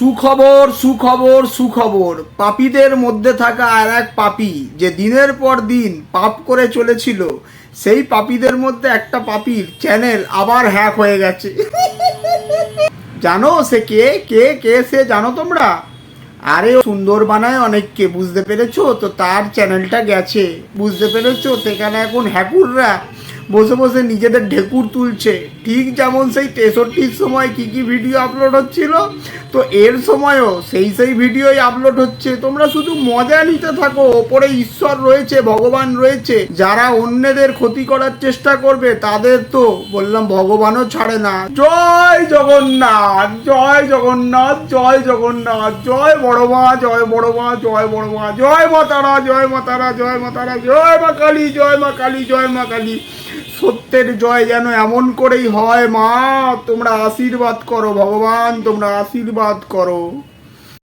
সুখবর সুখবর সুখবর। পাপীদের মধ্যে থাকা আর এক পাপী যে দিনের পর দিন পাপ করে চলেছিল, সেই পাপীদের মধ্যে একটা পাপীর চ্যানেল আবার হ্যাক হয়ে গেছে। জানো সে কে? কে কে সে জানো তোমরা? আরে সুন্দর বানায় অনেককে বুঝতে পেরেছ? তো তার চ্যানেলটা গেছে। বুঝতে পেরেছ? সেখানে এখন হ্যাকুররা বসে বসে নিজেদের ঢেকুর তুলছে। ঠিক যেমন সেই তেষট্টির সময় কি কি ভিডিও আপলোড হচ্ছিল, তো এর সময়ও সেই সেই ভিডিওই আপলোড হচ্ছে। তোমরা শুধু মজা নিতে থাকো, ওপরে ঈশ্বর রয়েছে, ভগবান রয়েছে। যারা অন্যদের ক্ষতি করার চেষ্টা করবে, তাদের তো বললাম ভগবানও ছাড়ে না। জয় জগন্নাথ জয় জগন্নাথ জয় জগন্নাথ, জয় বড় মা, জয় বড় মা, জয় বড় মা, জয় মা তারা, জয় মা তারা, জয় মা তারা, জয় মা কালী, জয় মা কালী, জয় মা কালী। সত্যের জয় যেন এমন করেই হয় মা। তোমরা আশীর্বাদ করো ভগবান তোমরা আশীর্বাদ করো।